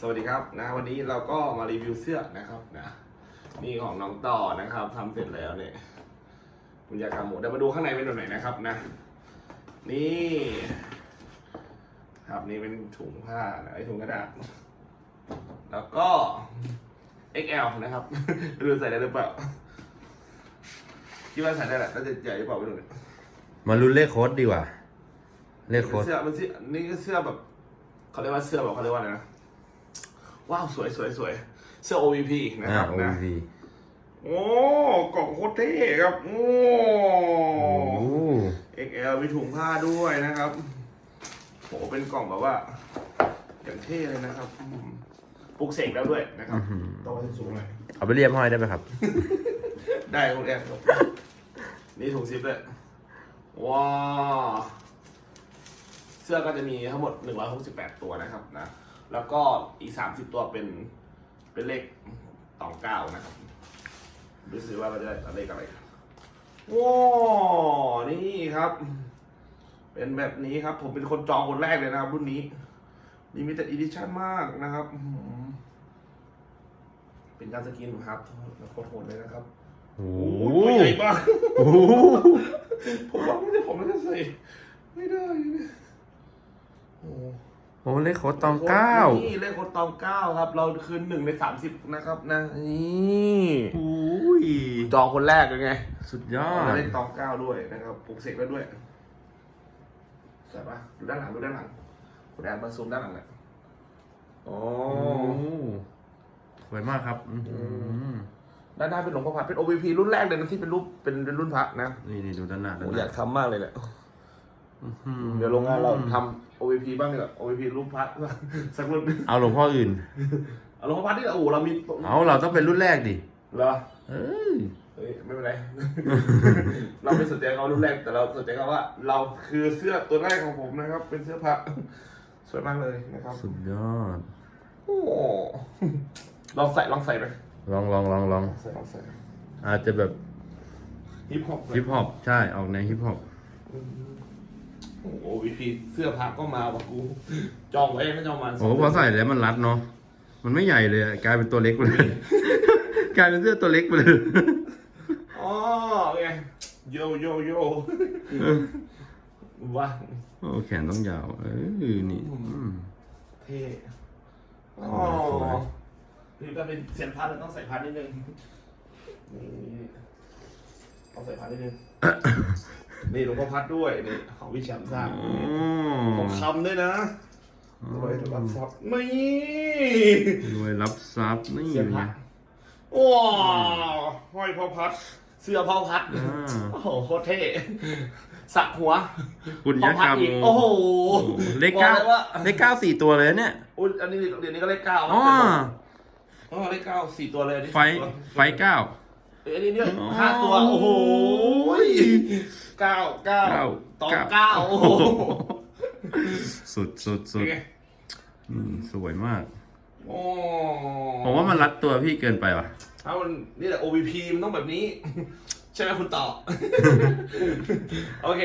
สวัสดีครับนะวันนี้เราก็มารีวิวเสื้อนะครับนะนี่ของน้องต่อนะครับทำเสร็จแล้วเนี่ยคุณยากาหมูเดี๋ยวมาดูข้างในเป็นแบบไหนนะครับนะ นี่ ครับนี่เป็นถุงผ้านะไอ้ถุงกระดาษแล้วก็ XL นะครับไม่รู้ใส่ได้หรือเปล่าคิดว่าใส่ได้แหละน่าจะใหญ่หรือเปล่าไม่รู้เนี่ยมาลุ้นเลขโค้ดดีกว่าเลขโค้ดเสื้อมันเสื้อนี่ก็เสื้อแบบเขาเรียกว่าเสื้อแบบเขาเรียกว่าอะไรนะ ว้าวสวยสวยสวยเสื้อ OVP นะอ่าครับโอนะวีโอ้กล่องโคตรเท่ครับโอ้โอ้ XL มีถุงผ้าด้วยนะครับโหเป็นกล่องแบบว่า อย่างเท่เลยนะครับอืมปลุกเสกแล้วด้วยนะครับต้องไว้สูงหน่อยเอาไปเรียบห้อยได้ไหมครับ ได้คุณแอนครับนี่ถุงซิปด้วยว้าวเสื้อก็จะมีทั้งหมด 168 ตัวนะครับนะ แล้วก็อีก 30 ตัวเป็นเป็นเลขตองเก้านะครับดูสิว่าเราจะได้เลขอะไรว้าวนี่ครับ เป็นแบบนี้ครับ ผมเป็นคนจองคนแรกเลยนะครับ รุ่นนี้ Limited Edition มากนะครับอื้อหือเป็นการสกินครับโคตรโหดเลยนะครับโอ้โอ้โหยตัวใหญ่มากโอ้โหผมว่าไม่ได้ผมไม่ได้ใส่ไม่ได้เนี่ยโอ้โอ้เลขโค้ดตองเก้านี่เลขคนตองเก้าครับ เราคืนหนึ่งในสามสิบนะครับนะนี่โอ้ยจองคนแรกเลยไง สุดยอดเลขตองเก้าด้วยนะครับปลุกเสกแล้วด้วยใช่ปะดูด้านหลังดูด้านหลังคุณแอนมาซูมด้านหลังเลยโอ้โอ้สวยมากครับอื้อหือด้านหน้าเป็นหลวงพ่อพัดเป็น OVP รุ่นแรกเลยนะที่เป็นรูปเป็นเป็นรุ่นพระนะนี่นี่ดูด้านหน้าด้านโอ้หอยาน้ากทำมากเลยแหละอื้อหือ เดี๋ยวโรงงานเราทำ OVP บ้างดีกว่า OVP รูปพัดสักรุ่นเอาหลวงพ่ออื่น เอาหลวงพ่อพัดนี่แหละโอ้โหเรามีเอาเราต้องเป็นรุ่นแรกดิเหรอเอ้ยเฮ้ยไม่เป็นไร เราไม่สนใจเขารุ่นแรกแต่เราสนใจเขาว่า เราคือเสื้อตัวแรกของผมนะครับ เป็นเสื้อผ้าสวยมากเลยนะครับ สุดยอดโอ้ลองใส่ลองใส่ไปลองลองลองลองใส่ลองใส่อาจจะแบบฮิปฮอปฮิปฮอปใช่ออกในฮิปฮอป โอ้โหวีพีเสื้อผ้าก็มาว่ะกู จองไว้ไม่จองมันโอ้พอใส่แล้วมันรัดเนาะมันไม่ใหญ่เลยอะกลายเป็นตัวเล็กไปเลย กลายเป็นเสื้อตัวเล็กไปเลยอ๋อไงโยโยโยว้าโอ้แขนต้องยาว เออนี่อืม เท่อ๋อสวยนี่ก็เป็นเซียนพัดแล้วต้องใส่พัดนิดนึงนี่ต้องใส่พัดนิดนึง นี่หลวงพ่อพัดด้วยนี่ของวิเชียรสร้างอ๋ขอองคำด้วยนะรวยรับทรัพย์นี่รวยรับทรัพย์นี่เซียนพัดว้าวห้อยพ่อพัด เสื้อพ่อพัดอ่าโอ้โหโคตรเท่สักหัวคุณพ่ยัอกพัดษ์กาอีกโมโอ้โหเลขเก้าบอกยว่าเลขเก้าสี่ตัวเลยเนี่ยอุ้ยอันนี้เดี๋ยวนี้ก็เลขเก้าอ๋ออ๋อเลขเก้าสี่ตัวเลยอันนี้ไฟสี่ตัวไฟเก้า เอ้ยอันนี้เนี่ยอ๋อห้าตัว โอ้โหเก้าเก้าเก้าตองเก้าโอ้โหสุดสุดสุเป็นดไงอืมสวยมาก โอ้ผมว่ามันรัดตัวพี่เกินไปว่ะถ้ามันนี่แหละ OVP มันต้องแบบนี้ ใช่ไหมคุณต่อ โอเค